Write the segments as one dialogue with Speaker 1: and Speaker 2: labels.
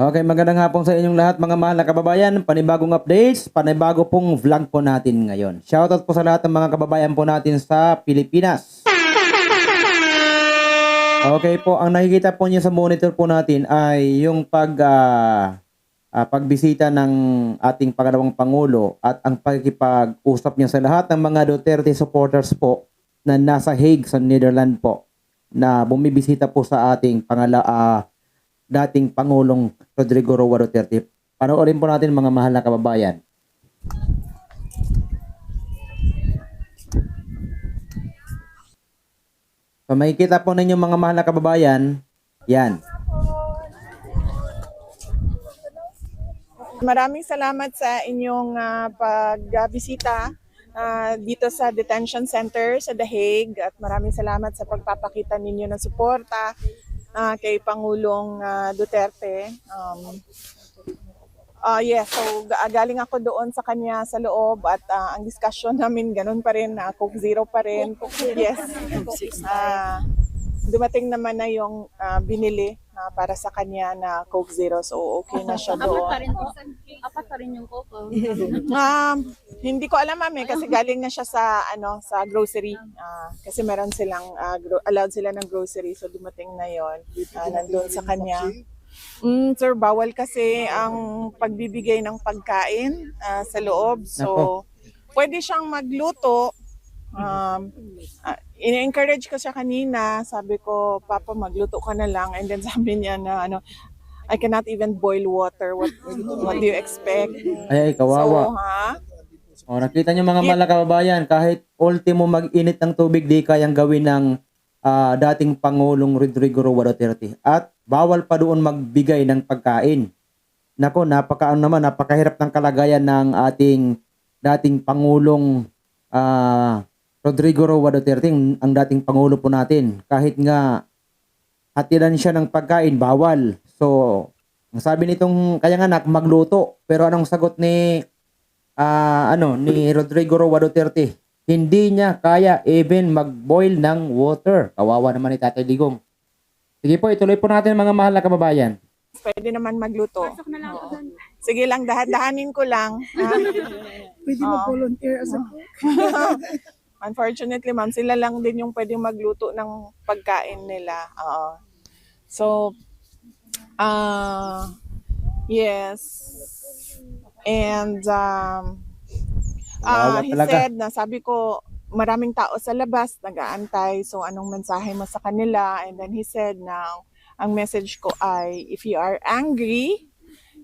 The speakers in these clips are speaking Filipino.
Speaker 1: Okay, magandang hapon sa inyong lahat mga mahal na kababayan. Panibagong updates, panibago pong vlog po natin ngayon. Shoutout po sa lahat ng mga kababayan po natin sa Pilipinas. Okay po, ang nakikita po niyo sa monitor po natin ay yung pag ah, ah, pagbisita ng ating pangalawang pangulo at ang pagkikipag-usap niya sa lahat ng mga Duterte supporters po na nasa Hague sa Netherlands po na bumibisita po sa ating pangala ah, dating Pangulong Rodrigo Roa Duterte. Panoorin po natin mga mahal na kababayan. So makikita po ninyo mga mahal na kababayan, yan.
Speaker 2: Maraming salamat sa inyong ah, pagbisita ah, dito sa detention center sa The Hague at maraming salamat sa pagpapakita ninyo ng suporta ah, kay Pangulong ah, Duterte. Um, ah yes, so ga- galing ako doon sa kanya sa loob at ah, ang discussion namin ganun pa rin, na Coke Zero pa rin. Yes. Ah, dumating naman na yung ah, binili ah, para sa kanya na Coke Zero. So okay na siya
Speaker 3: Apat
Speaker 2: doon.
Speaker 3: pa rin. Apat pa rin yung coco.
Speaker 2: Um, hindi ko alam ma'am eh, kasi galing na siya sa ano sa grocery. Ah, kasi meron silang ah, gro- allowed sila ng grocery so dumating na 'yon. Uh, nandun sa kanya. Mm, sir, bawal kasi ang pagbibigay ng pagkain ah, sa loob. So pwede siyang magluto. Um, ah, in-encourage ko siya kanina. Sabi ko, Papa, magluto ka na lang. And then sabi niya na ano, I cannot even boil water. What what do you expect?
Speaker 1: Ay, ay,
Speaker 2: So,
Speaker 1: kawawa.
Speaker 2: ha?
Speaker 1: O, nakita nyo mga mahal na kababayan, kahit ultimo mag-init ng tubig, di kayang gawin ng ah, dating Pangulong Rodrigo Roa Duterte. At bawal pa doon magbigay ng pagkain. Nako, napaka ano naman, napakahirap ng kalagayan ng ating dating Pangulong ah, Rodrigo Roa Duterte, ang ang dating Pangulo po natin. Kahit nga hatilan siya ng pagkain, bawal. So, ang sabi nitong kaya nga nak magluto. Pero anong sagot ni ah ano ni Rodrigo Roa Duterte? Hindi niya kaya even mag-boil ng water. Kawawa naman ni Tatay Digong. Sige po, ituloy po natin mga mahal na kababayan.
Speaker 2: Pwede naman magluto.
Speaker 3: Pasok na lang ako.
Speaker 2: Sige lang, dahan-dahanin ko lang.
Speaker 4: Pwede mag-volunteer as a
Speaker 2: Unfortunately, ma'am, sila lang din yung pwedeng magluto ng pagkain nila. Oo. So, ah yes. And um,
Speaker 1: Kawawa
Speaker 2: he said na sabi ko, maraming tao sa labas nag-aantay. So, anong mensahe mo sa kanila? And then he said na ang message ko ay, if you are angry,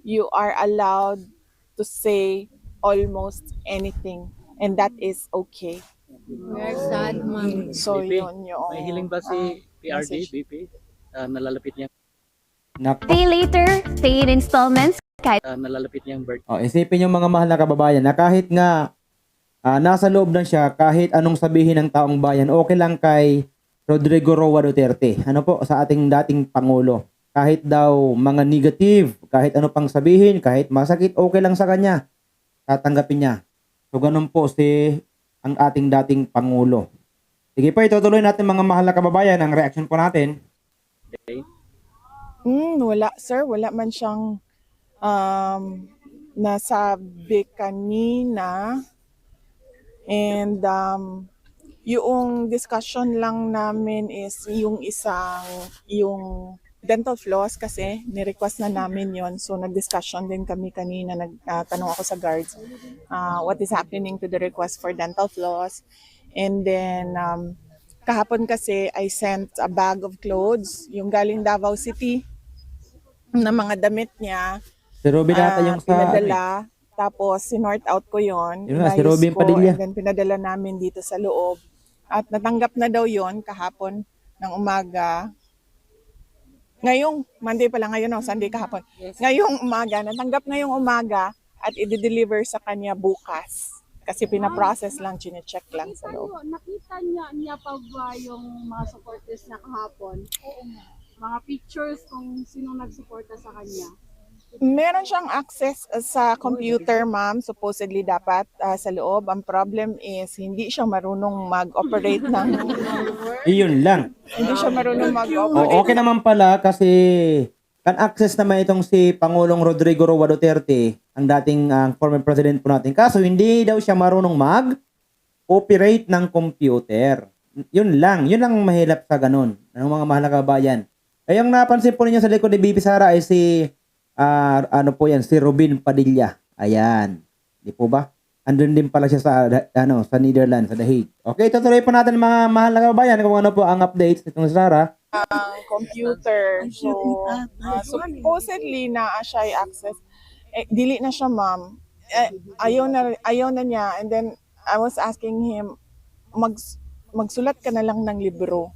Speaker 2: you are allowed to say almost anything. And that is okay.
Speaker 3: We're sad, ma'am.
Speaker 2: So,
Speaker 5: BP,
Speaker 2: yun yung...
Speaker 5: May hiling ba si PRD. BP? Ah, nalalapit niya,
Speaker 1: Nako.
Speaker 6: Pay later, pay in installments, kahit
Speaker 5: ah, nalalapit niyang birthday.
Speaker 1: Oh, isipin yung mga mahal na kababayan na kahit nga ah, nasa loob lang siya, kahit anong sabihin ng taong bayan, okay lang kay Rodrigo Roa Duterte. Ano po, sa ating dating Pangulo. Kahit daw mga negative, kahit ano pang sabihin, kahit masakit, okay lang sa kanya. Tatanggapin niya. So, ganun po si ang ating dating Pangulo. Sige po, itutuloy natin mga mahal na kababayan ang reaction po natin.
Speaker 5: Okay?
Speaker 2: Hmm, wala, sir. Wala man siyang um, nasabi kanina. And um, yung discussion lang namin is yung isang, yung dental floss kasi ni-request na namin yon So nag-discussion din kami kanina, nagtanong ako sa guards uh, what is happening to the request for dental floss. And then um, kahapon kasi I sent a bag of clothes, yung galing Davao City na mga damit niya.
Speaker 1: Si Robin
Speaker 2: ah,
Speaker 1: yung sa...
Speaker 2: pinadala. Tapos, sinort out ko yon
Speaker 1: Yun si Robin
Speaker 2: ko,
Speaker 1: Padilla.
Speaker 2: And then, pinadala namin dito sa loob. At natanggap na daw yon kahapon ng umaga. Ngayong, Monday pala ngayon, no, Sunday kahapon. Ngayong umaga, natanggap ngayong umaga at i-deliver sa kanya bukas. Kasi pinaprocess lang, chinecheck lang sa loob.
Speaker 3: Nakita, nakita niya, niya pa ba yung mga supporters niya kahapon? Mga pictures kung sino nagsuporta sa kanya.
Speaker 2: Meron siyang access uh, sa computer, ma'am. Supposedly dapat uh, sa loob. Ang problem is, hindi siya marunong mag-operate ng...
Speaker 1: Iyon lang.
Speaker 2: hindi siya marunong
Speaker 1: O,
Speaker 2: mag-operate.
Speaker 1: okay naman pala kasi kan access naman itong si Pangulong Rodrigo Roa Duterte, ang dating ah, former president po natin. Kaso hindi daw siya marunong mag operate ng computer. Yun lang, yun lang ang mahirap sa ganun. Ng mga mahal na kabayan. Eh, yung napansin po ninyo sa likod ni Bibi Sara ay si ah, ano po yan, si Robin Padilla. Ayan. Di po ba? Andun din pala siya sa ano, sa Netherlands, sa The Hague. Okay, tutuloy po natin mga mahal na kababayan kung ano po ang updates nitong Sara.
Speaker 2: ang computer. So, uh, supposedly na siya ay access. Eh, dili na siya, ma'am. Eh, ayaw na ayaw na niya and then I was asking him mag magsulat ka na lang ng libro.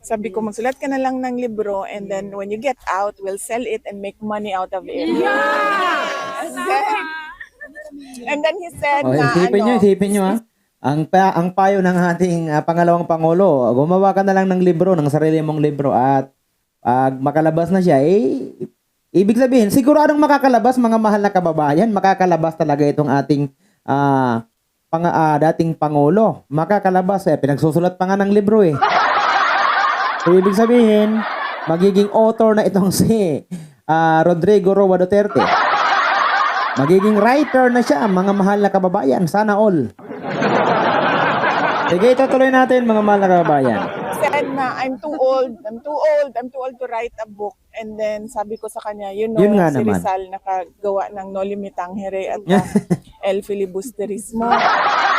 Speaker 2: Sabi ko magsulat ka na lang ng libro and then when you get out, we'll sell it and make money out of it. And then, and then he said
Speaker 1: Oh,
Speaker 2: na
Speaker 1: isipin nyo,
Speaker 2: ano,
Speaker 1: isipin nyo ha. Ang, pa, ang payo ng ating ah, pangalawang pangulo, gumawa ka na lang ng libro, ng sarili mong libro at pag makalabas na siya, eh, ibig sabihin, siguradong makakalabas mga mahal na kababayan, makakalabas talaga itong ating ah, pang, ah, dating pangulo. Makakalabas, eh, pinagsusulat pa nga ng libro eh. So, ibig sabihin, magiging author na itong si ah, Rodrigo Roa Duterte. Magiging writer na siya, mga mahal na kababayan. Sana all. Sige, itutuloy natin, mga mahal na kababayan.
Speaker 2: said na I'm too old, I'm too old, I'm too old to write a book. And then sabi ko sa kanya, you know,
Speaker 1: Yun nga
Speaker 2: si
Speaker 1: naman.
Speaker 2: Rizal nakagawa ng No Limitangere at uh, El Filibusterismo.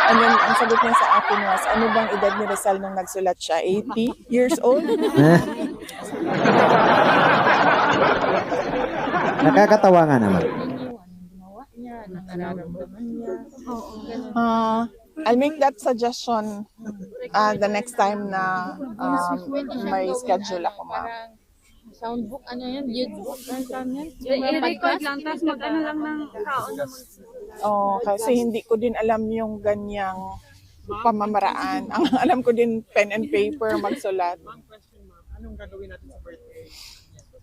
Speaker 2: And then ang sagot niya sa akin was, ano bang edad ni Rizal nung nagsulat siya? 80 years old?
Speaker 1: Nakakatawa nga naman.
Speaker 2: Uh, I'll make that suggestion uh, the next time na um, may schedule ako, ma'am.
Speaker 4: Soundbook, ano yan? Tawag yan?
Speaker 3: I-record lang, tapos mag-ano lang ng tao na
Speaker 2: Oh, kasi hindi ko din alam yung ganyang pamamaraan. Ang alam ko din pen and paper magsulat.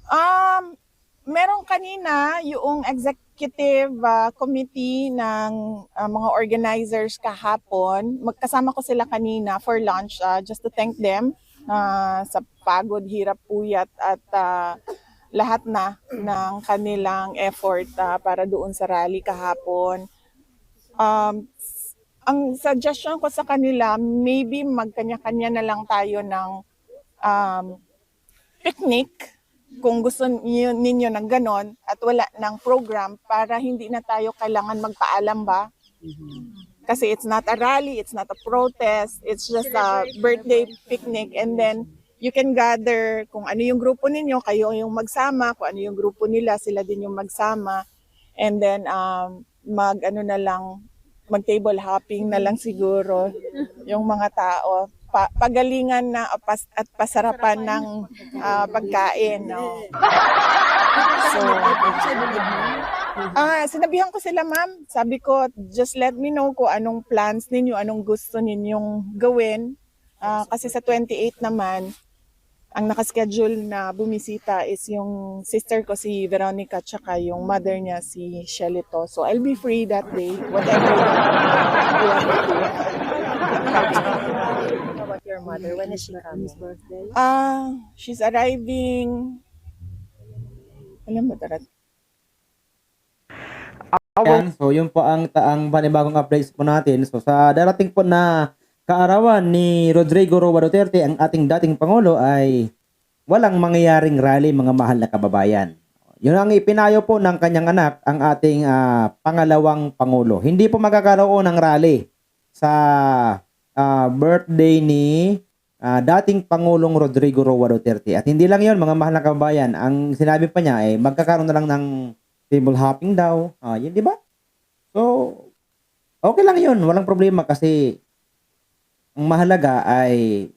Speaker 2: Um, meron kanina yung executive uh, committee ng uh, mga organizers kahapon. Magkasama ko sila kanina for lunch uh, just to thank them uh, sa pagod, hirap, puyat at uh, lahat na ng kanilang effort uh, para doon sa rally kahapon. Um, ang suggestion ko sa kanila, maybe magkanya-kanya na lang tayo ng um, picnic kung gusto niyo, ninyo ng ganon at wala ng program para hindi na tayo kailangan magpaalam ba? Kasi it's not a rally, it's not a protest, it's just a birthday picnic and then you can gather kung ano yung grupo ninyo, kayo yung magsama, kung ano yung grupo nila, sila din yung magsama. And then um, mag ano na lang, mag table hopping na lang siguro yung mga tao. Pa- pagalingan na pas- at pasarapan ng ah, pagkain. No? So, ah, sinabihan ko sila, ma'am. Sabi ko, just let me know kung anong plans ninyo, anong gusto ninyong gawin. Ah, kasi sa 28 naman, ang nakaschedule na bumisita is yung sister ko si Veronica tsaka yung mother niya si Shelito. So I'll be free that day, whatever you want to do.
Speaker 4: How about your mother? When is she coming?
Speaker 2: Ah, she's arriving. Alam mo, tarat.
Speaker 1: Yan. So, yun po ang, ang panibagong updates po natin. So, sa darating po na kaarawan ni Rodrigo Roa Duterte, ang ating dating Pangulo, ay walang mangyayaring rally, mga mahal na kababayan. Yun ang ipinayo po ng kanyang anak, ang ating ah, pangalawang Pangulo. Hindi po magkakaroon ng rally sa ah, birthday ni ah, dating Pangulong Rodrigo Roa Duterte. At hindi lang yon mga mahal na kababayan. Ang sinabi pa niya ay magkakaroon na lang ng table hopping daw. Ah, yun, di ba? So, okay lang yun. Walang problema kasi ang mahalaga ay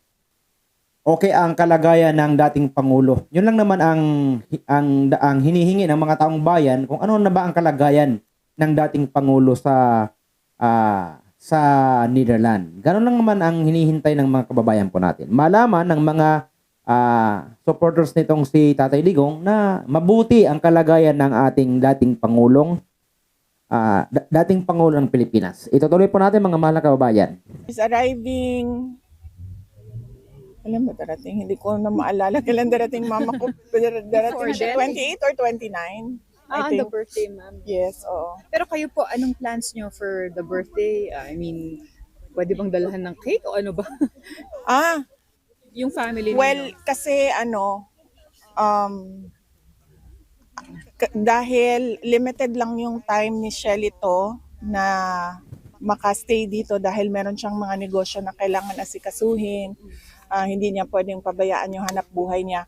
Speaker 1: okay ang kalagayan ng dating pangulo. Yun lang naman ang ang ang hinihingi ng mga taong bayan kung ano na ba ang kalagayan ng dating pangulo sa ah, sa Netherlands. Ganun lang naman ang hinihintay ng mga kababayan po natin. Malaman ng mga ah, supporters nitong si Tatay Digong na mabuti ang kalagayan ng ating dating pangulong ah, da- dating pangulo ng Pilipinas. Itutuloy po natin mga mahal na kababayan.
Speaker 2: She's arriving. Kailan ba darating? Hindi ko na maalala kailan darating mama ko. Darating siya
Speaker 7: then?
Speaker 2: 28 or 29. I
Speaker 7: Ah, the birthday, ma'am.
Speaker 2: Yes, oo.
Speaker 7: Pero kayo po, anong plans nyo for the birthday? Ah, I mean, pwede bang dalahan ng cake o ano ba?
Speaker 2: Ah,
Speaker 7: yung family ninyo?
Speaker 2: Well, kasi ano, um, dahil limited lang yung time ni Shelly to na makastay dito dahil meron siyang mga negosyo na kailangan asikasuhin. Ah, hindi niya pwedeng pabayaan yung hanap buhay niya.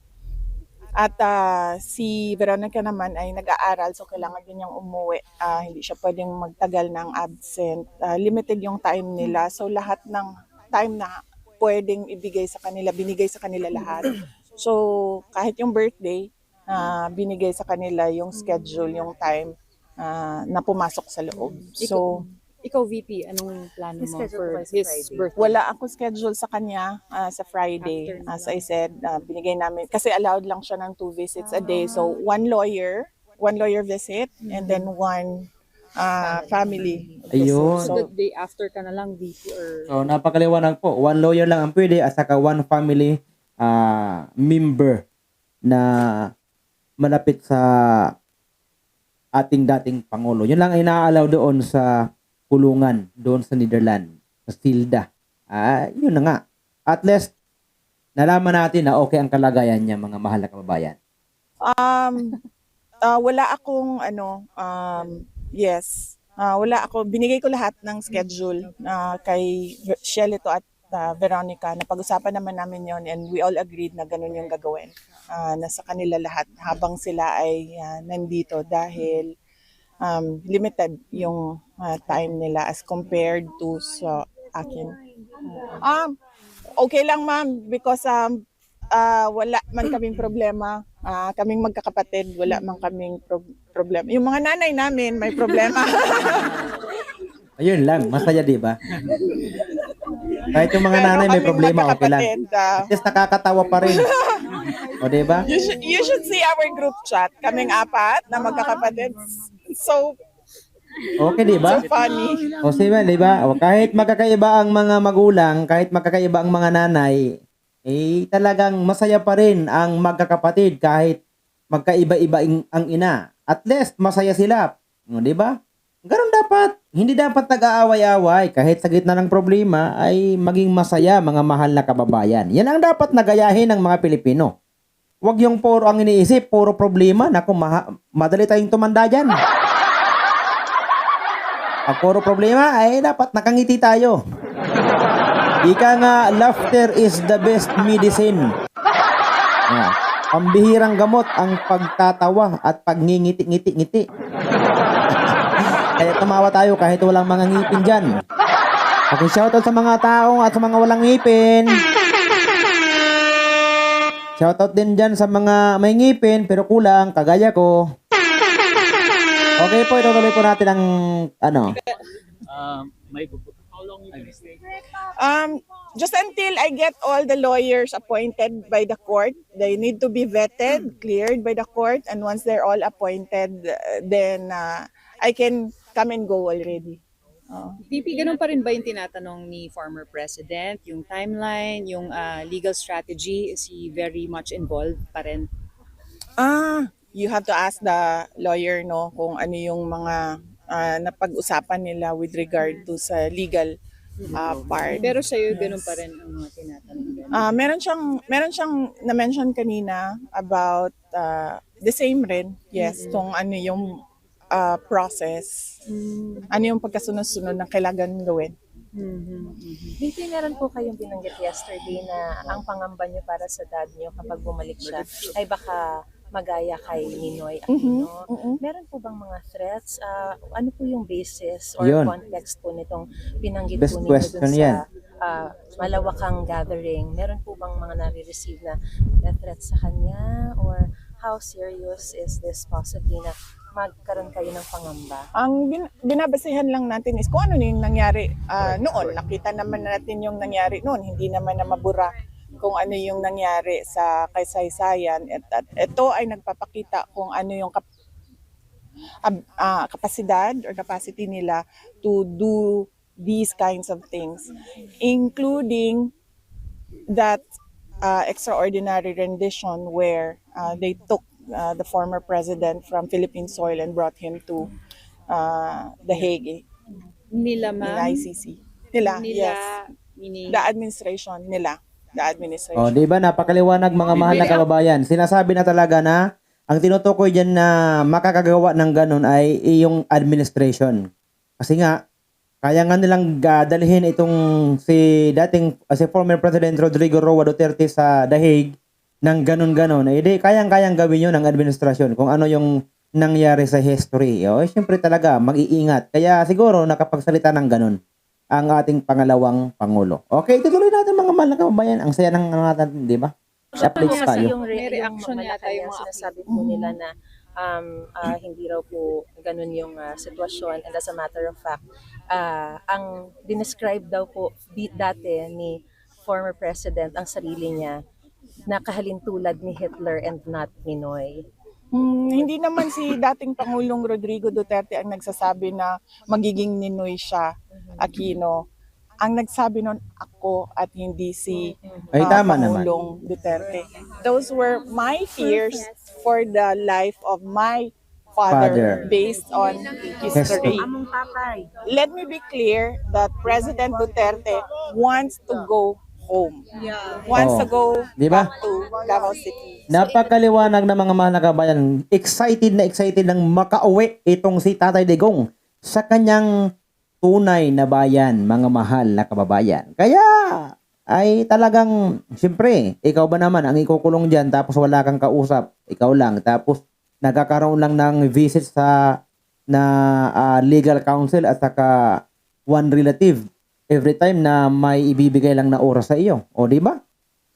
Speaker 2: At ah, si Veronica naman ay nag-aaral so kailangan din niyang umuwi. Ah, hindi siya pwedeng magtagal ng absent. Ah, limited yung time nila. So lahat ng time na pwedeng ibigay sa kanila, binigay sa kanila lahat. So kahit yung birthday, ah, binigay sa kanila yung schedule, yung time ah, na pumasok sa loob. So
Speaker 7: Ikaw, VP, anong plano mo for his
Speaker 4: Friday.
Speaker 7: birthday?
Speaker 2: wala ako schedule sa kanya ah, sa Friday. As I said, ah, binigay namin, kasi allowed lang siya ng two visits a day. So, one lawyer, one lawyer visit, and then one ah, family.
Speaker 1: Ayun.
Speaker 7: So,
Speaker 2: So,
Speaker 7: the day after ka na lang, VP, or...
Speaker 1: So, napakaliwanag po. One lawyer lang ang pwede at saka one family ah, member na malapit sa ating dating Pangulo. Yun lang ay naaalaw doon sa kulungan, doon sa Netherlands, sa Silda. Ah, yun na nga. At least, nalaman natin na okay ang kalagayan niya, mga mahal na kababayan.
Speaker 2: um, ah, wala akong, ano, um, yes, Ah, wala ako, binigay ko lahat ng schedule na kay Shelly to at ah, Veronica. Napag-usapan naman namin yon and we all agreed na ganun yung gagawin. Ah, nasa kanila lahat habang sila ay ah, nandito dahil um, limited yung ah, time nila as compared to sa akin. Um, okay lang ma'am because um, ah, wala man kaming problema. Ah, kaming magkakapatid, wala man kaming pro- problema. Yung mga nanay namin may problema.
Speaker 1: Ayun lang, masaya di ba? Kahit yung mga
Speaker 2: Pero
Speaker 1: nanay may
Speaker 2: kaming
Speaker 1: problema, okay lang.
Speaker 2: magkakapatid, ah,
Speaker 1: At least nakakatawa pa rin. O di ba?
Speaker 2: you, should, you should see our group chat. Kaming apat na magkakapatid. So,
Speaker 1: Okay di ba?
Speaker 2: so funny.
Speaker 1: O siya, di ba? O kahit magkakaiba ang mga magulang, kahit magkakaiba ang mga nanay, eh talagang masaya pa rin ang magkakapatid kahit magkaiba-iba ing- ang ina. At least masaya sila. O, di ba? Ganun dapat. Hindi dapat nag-aaway-away kahit sa gitna ng problema ay maging masaya mga mahal na kababayan. Yan ang dapat nagayahin ng mga Pilipino. Huwag yung puro ang iniisip, puro problema. Naku, maha- madali tayong tumanda dyan. Pag puro problema, ay dapat nakangiti tayo. Ika nga, laughter is the best medicine. Ah, pambihirang gamot ang pagtatawa at pagngingiti-ngiti-ngiti. Kaya tumawa tayo kahit walang mga ngipin dyan. Okay, shoutout sa mga taong at sa mga walang ngipin. Shoutout din dyan sa mga may ngipin pero kulang, kagaya ko. Okay po, itutuloy po natin ang ano.
Speaker 5: Um, may How long you gonna stay?
Speaker 2: Um, just until I get all the lawyers appointed by the court, they need to be vetted, cleared by the court, and once they're all appointed, then uh, I can come and go already. Oh.
Speaker 7: VP, ganun pa rin ba yung tinatanong ni former president? Yung timeline, yung ah, legal strategy, is he very much involved pa rin?
Speaker 2: Ah, you have to ask the lawyer no kung ano yung mga ah, napag-usapan nila with regard to sa legal ah, part.
Speaker 7: Pero sa'yo, ganun pa rin ang mga tinatanong.
Speaker 2: Ah, meron siyang meron siyang na-mention kanina about ah, the same rin. Yes, kung ano yung ah, process. Ano yung pagkasunod-sunod na kailangan gawin.
Speaker 7: Mhm.
Speaker 4: Hindi meron po kayong binanggit yesterday na ang pangamba niyo para sa dad niyo kapag bumalik siya ay baka magaya kay Ninoy Aquino.
Speaker 2: Mhm.
Speaker 4: Meron po bang mga threats? Ah, ano po yung basis or
Speaker 1: Yun.
Speaker 4: context po nitong binanggit
Speaker 1: Best
Speaker 4: po ninyo
Speaker 1: question
Speaker 4: dun sa ah, malawakang gathering? Meron po bang mga nare-receive na threats sa kanya? Or how serious is this possibly na magkaroon kayo ng pangamba?
Speaker 2: Ang bin- binabasehan lang natin is kung ano yung nangyari ah, noon. Nakita naman natin yung nangyari noon. Hindi naman na mabura kung ano yung nangyari sa kaysaysayan. At, at ito ay nagpapakita kung ano yung kap- ab- ah, kapasidad or capacity nila to do these kinds of things. Including that uh, extraordinary rendition where uh, they took uh, the former president from Philippine soil and brought him to uh, The Hague,
Speaker 7: Nila
Speaker 2: nila
Speaker 7: ma'am?
Speaker 2: ICC. Nila,
Speaker 7: Nila,
Speaker 2: yes.
Speaker 7: meaning,
Speaker 2: The administration, nila. The administration.
Speaker 1: O, di ba napakaliwanag mga mahal na kababayan. Sinasabi na talaga na ang tinutukoy diyan na makakagawa ng ganun ay yung administration. Kasi nga kaya nga nilang ah, dalhin itong si dating ah, si former President Rodrigo Roa Duterte sa The Hague ng ganun-ganun. Eh di kayang-kayang gawin yun ng administrasyon kung ano yung nangyari sa history. O, eh, syempre talaga mag-iingat. Kaya siguro nakapagsalita ng ganun ang ating pangalawang pangulo. Okay, tutuloy natin mga mahal na kababayan. Ang saya ng ano natin, di ba?
Speaker 4: Updates
Speaker 1: tayo.
Speaker 4: yung, re-
Speaker 7: reaction yata yung mga
Speaker 4: sinasabi po nila na um, ah, hindi raw po ganun yung ah, sitwasyon and as a matter of fact, ah, ang dinescribe daw po dati ni former president ang sarili niya na kahalintulad ni Hitler and not Pinoy.
Speaker 2: Hmm, hindi naman si dating Pangulong Rodrigo Duterte ang nagsasabi na magiging Ninoy siya, Aquino. Ang nagsabi nun ako at hindi si
Speaker 1: Ay,
Speaker 2: uh,
Speaker 1: tama naman.
Speaker 2: Pangulong Duterte. Those were my fears for the life of my father,
Speaker 1: Father.
Speaker 2: based on. History. Let me be clear that President Duterte wants to go home. Wants
Speaker 1: Oo.
Speaker 2: to go
Speaker 1: Di ba?
Speaker 2: back to Davao City.
Speaker 1: Napakaliwanag na mga mahal na kabayan. Excited na excited nang makauwi itong si Tatay Digong sa kanyang tunay na bayan, mga mahal na kababayan. Kaya ay talagang, siyempre, ikaw ba naman ang ikukulong dyan tapos wala kang kausap, ikaw lang. Tapos nagkakaroon lang ng visit sa na ah, legal counsel at saka one relative every time na may ibibigay lang na oras sa iyo. O, di ba?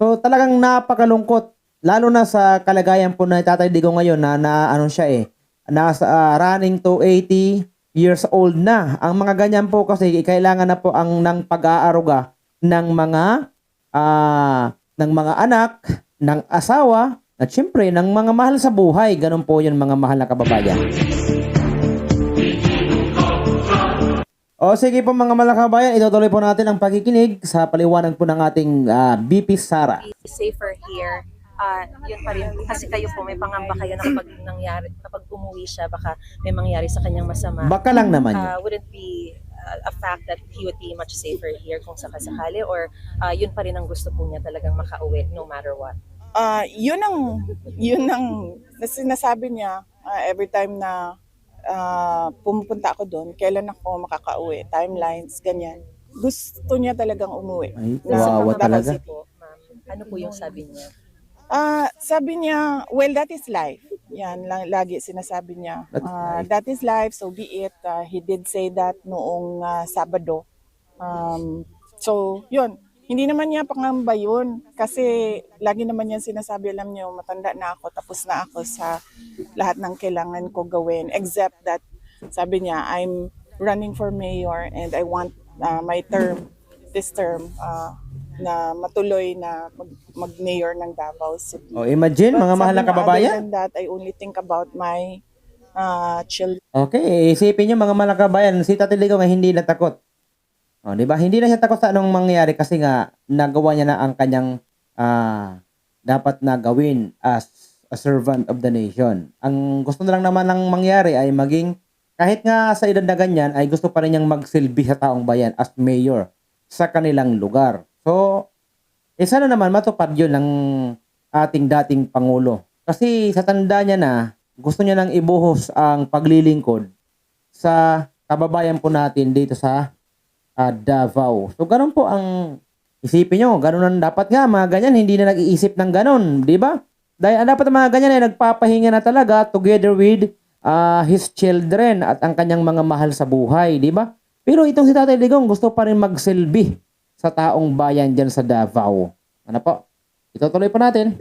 Speaker 1: So talagang napakalungkot lalo na sa kalagayan po na Tatay Digo ngayon na, na ano siya eh nasa ah, running to 80 years old na. Ang mga ganyan po kasi kailangan na po ang ng pag-aaruga ng mga ah ng mga anak, ng asawa at syempre ng mga mahal sa buhay. Ganun po 'yun mga mahal na kababayan. O sige po mga kababayan, itutuloy po natin ang pagkikinig sa paliwanag po ng ating ah, BP Sara.
Speaker 4: be safer here. Ah, yun pa rin kasi kayo po may pangamba kayo na kapag nangyari kapag umuwi siya baka may mangyari sa kanyang masama.
Speaker 1: Baka lang naman yun.
Speaker 4: uh, wouldn't be uh, a fact that he would be much safer here kung sakasakali or uh, yun pa rin ang gusto po niya talagang makauwi no matter what.
Speaker 2: Ah, yun ang yun ang na sinasabi niya ah, every time na ah, pumupunta ako doon, kailan ako makakauwi, timelines, ganyan. Gusto niya talagang umuwi.
Speaker 1: Ay,
Speaker 2: Davao
Speaker 1: talaga.
Speaker 4: Po, ma'am, ano po yung sabi niya?
Speaker 2: Ah, sabi niya, well, that is life. Yan, lang, lagi sinasabi niya.
Speaker 1: Life.
Speaker 2: that is life, so be it. Ah, he did say that noong ah, Sabado. Um, so, yun. Hindi naman niya pangamba yun. Kasi lagi naman niya sinasabi, alam niyo, matanda na ako, tapos na ako sa lahat ng kailangan ko gawin. Except that, sabi niya, I'm running for mayor and I want ah, my term, this term, ah, na matuloy na mag- mag-mayor ng Davao City.
Speaker 1: O imagine mga
Speaker 2: But
Speaker 1: mahal na
Speaker 2: sabi niya,
Speaker 1: kababayan.
Speaker 2: Other than that, I only think about my uh, children.
Speaker 1: Okay, isipin nyo mga mga kabayan, si Tatay Ligaw nga hindi natakot. O, di ba? Hindi na siya takot sa anong mangyari kasi nga nagawa niya na ang kanyang ah, dapat na gawin as a servant of the nation. Ang gusto na lang naman ng mangyari ay maging kahit nga sa edad na ganyan ay gusto pa rin niyang magsilbi sa taong bayan as mayor sa kanilang lugar. So, eh sana naman matupad yun ng ating dating Pangulo. Kasi sa tanda niya na, gusto niya nang ibuhos ang paglilingkod sa kababayan po natin dito sa ah, Davao. So, ganun po ang isipin nyo. Ganun ang dapat nga, mga ganyan, hindi na nag-iisip ng ganun. Di ba? Dahil ang dapat mga ganyan ay nagpapahinga na talaga together with ah, his children at ang kanyang mga mahal sa buhay. Di ba? Pero itong si Tatay Digong gusto pa rin magsilbi sa taong bayan dyan sa Davao. Ano po? Itutuloy po natin.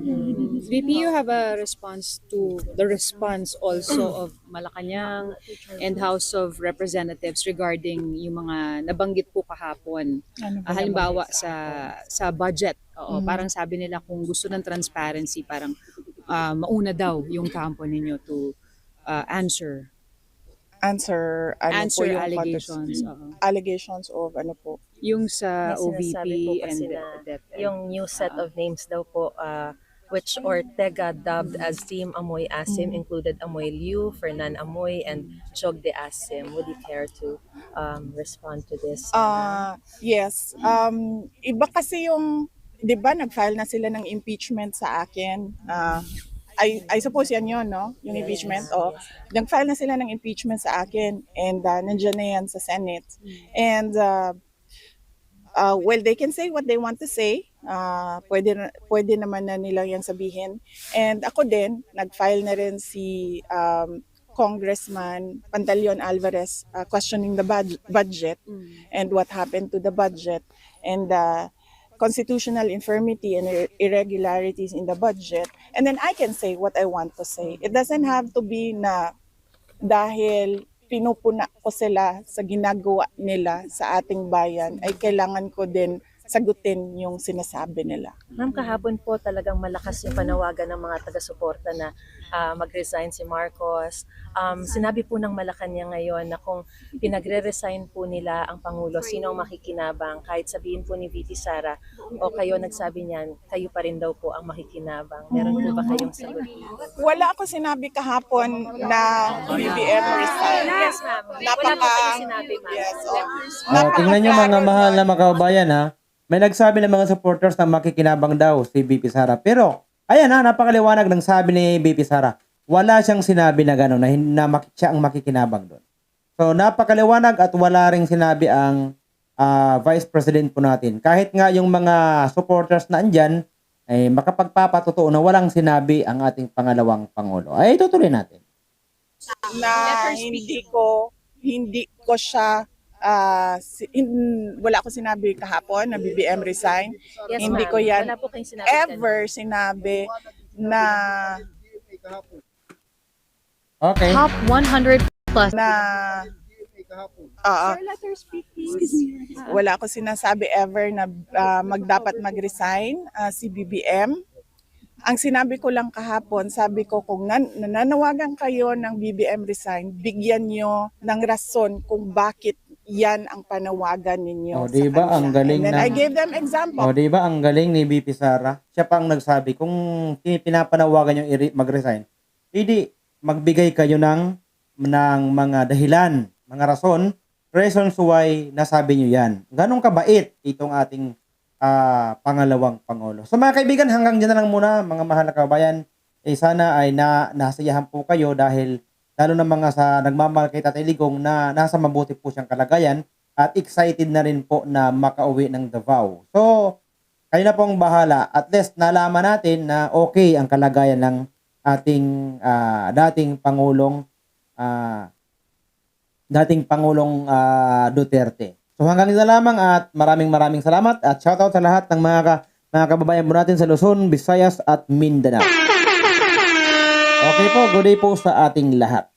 Speaker 7: VP, you have a response to the response also of Malacanang and House of Representatives regarding yung mga nabanggit po kahapon.
Speaker 2: Ano
Speaker 7: Ah, halimbawa sa sa budget. Oo,
Speaker 2: Mhm.
Speaker 7: parang sabi nila kung gusto ng transparency, parang ah, mauna daw yung kampo ninyo to ah, answer.
Speaker 2: answer ano po
Speaker 7: Answer
Speaker 2: yung
Speaker 7: allegations.
Speaker 2: contest-
Speaker 7: oo.
Speaker 2: allegations of ano po.
Speaker 7: Yung sa
Speaker 4: May
Speaker 7: OVP
Speaker 4: po
Speaker 7: and DepEd.
Speaker 4: yung new set of names daw po uh, which Ortega dubbed as Team Amoy Asim included Amoy Liu, Fernan Amoy, and Jog de Asim. Would you care to um, respond to this?
Speaker 2: Ah, yes. Um iba kasi yung 'di ba nag-file na sila ng impeachment sa akin. Ah, I I suppose yan 'yon, no? Yung impeachment. Oh. Nag-file na sila ng impeachment sa akin and uh, nandiyan na yan sa Senate. And uh, uh, well, they can say what they want to say. Uh, pwede, pwede naman na nila yan sabihin. And ako din, nag-file na rin si um, Congressman Pantaleon Alvarez uh, questioning the bud- budget and what happened to the budget and the constitutional infirmity and ir- irregularities in the budget. And then I can say what I want to say. It doesn't have to be na dahil pinupuna ko sila sa ginagawa nila sa ating bayan, ay kailangan ko din sagutin yung sinasabi nila.
Speaker 4: Ma'am, kahapon po talagang malakas yung panawagan ng mga taga-suporta na ah, mag-resign si Marcos. Um, sinabi po ng Malacanang ngayon na kung pinagre-resign po nila ang Pangulo, sino ang makikinabang? Kahit sabihin po ni VP Sara o kayo nagsabi niyan, kayo pa rin daw po ang makikinabang. Meron po ba kayong sagot?
Speaker 2: Wala ako sinabi kahapon na BBM resign.
Speaker 4: Yes, ma'am. Wala po
Speaker 2: Napaka-
Speaker 4: kayong sinabi, ma'am.
Speaker 2: Yes, oh.
Speaker 1: Ah, tingnan nyo mga mahal na kababayan ha. May nagsabi ng mga supporters na makikinabang daw si BP Sara. Pero, ayan ha, napakaliwanag ng sabi ni BP Sara. Wala siyang sinabi na gano'n, na, na maki- siya ang makikinabang doon. So, napakaliwanag at wala ring sinabi ang ah, Vice President po natin. Kahit nga yung mga supporters na andyan, ay makapagpapatotoo na walang sinabi ang ating pangalawang Pangulo. Ay, tutuloy natin.
Speaker 2: na hindi ko hindi ko siya ah, si- hin- wala ko sinabi kahapon na BBM resign.
Speaker 4: Yes,
Speaker 2: Hindi ko yan
Speaker 4: Wala po sinabi.
Speaker 2: Ever sinabi na
Speaker 1: Okay.
Speaker 6: Top 100 plus
Speaker 2: na
Speaker 3: please.
Speaker 2: wala ko sinasabi ever na ah, magdapat mag-resign ah, si BBM. Ang sinabi ko lang kahapon, sabi ko kung nan- nananawagan kayo ng BBM resign, bigyan nyo ng rason kung bakit yan ang panawagan ninyo. Sa
Speaker 1: di ba? Ang galing
Speaker 2: And then
Speaker 1: ng-
Speaker 2: I gave them example.
Speaker 1: O, di ba ang galing ni BP Sara? Siya pa ang nagsabi, kung pi- pinapanawagan yung i- mag-resign, hindi magbigay kayo ng, ng mga dahilan, mga rason, reasons why nasabi nyo yan. Ganong kabait itong ating ah, pangalawang Pangulo. So mga kaibigan, hanggang dyan na lang muna, mga mahal na kabayan. Eh, sana ay na, nasayahan po kayo dahil lalo na mga sa nagmamahal kay Tatay Ligong na nasa mabuti po siyang kalagayan at excited na rin po na makauwi ng Davao. So, kayo na pong bahala. At least nalaman natin na okay ang kalagayan ng ating ah, dating Pangulong ah, dating Pangulong ah, Duterte. So hanggang dito lamang at maraming maraming salamat at shoutout sa lahat ng mga mga kababayan po natin sa Luzon, Visayas at Mindanao. Okay po, good day po sa ating lahat.